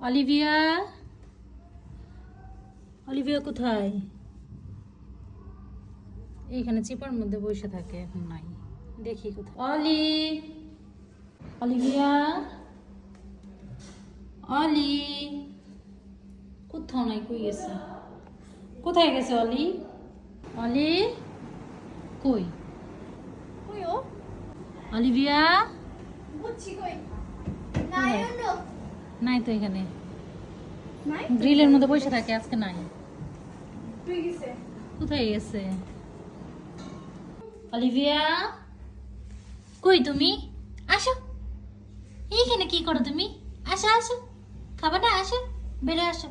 Olivia Olivia কোথায়? এইখানে চিপার মধ্যে বসে থাকে এখন নাই। দেখি কোথায়। অলি অলিভিয়া অলি কোথাও নাই কই গেছে? কোথায় গেছে অলি অলি কই? কই ও? অলিভিয়া বুঝছি কই? নাই অন্য নাই তো এখানে। গ্রিলের মধ্যে বসে থাকে আজকে নাই। কোথায় গেছে? অলিভিয়া? কই তুমি? আসো। এইখানে কি করো তুমি? আসো আসো। খাবার না আসো বেড়ে আসো।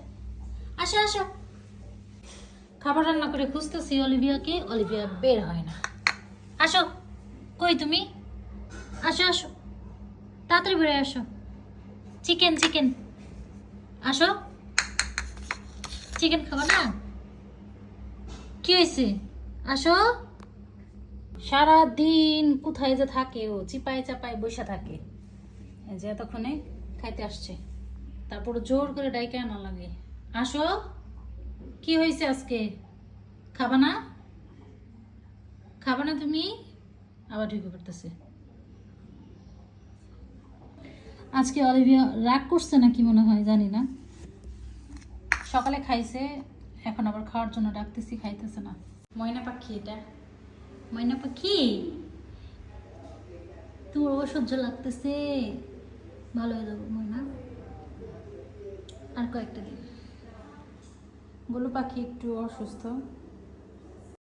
আসো আসো। খাবার রান্না করে খুঁজতেছি অলিভিয়াকে অলিভিয়া বের হয় না। আসো। কই তুমি? আসো আসো। তাড়াতাড়ি বেড়ে আসো। চিকেন চিকেন আসো। চিকেন খাবার না? কি হয়েছে? আসো। সারা দিন কোথায় যে থাকে ও, চিপায় চাপায় বসে থাকে। যে এতক্ষণে খাইতে আসছে। তারপর জোর করে ডাইকে আনা লাগে। আসো। কি হয়েছে আজকে? খাবা না? খাবা না তুমি? আবার ঢুকে পড়তেছে। আজকে অলিভিয়া রাগ করছে না কি মনে হয় জানি না। সকালে খাইছে এখন আবার খাওয়ার জন্য ডাকতেছি খাইতেছে না। ময়না পাখি এটা। ময়না পাখি? তোর অসহ্য লাগতেছে। ভালো হয়ে যাব ময়না। আর কয়েকটা দিন। গোলু পাখি একটু অসুস্থ।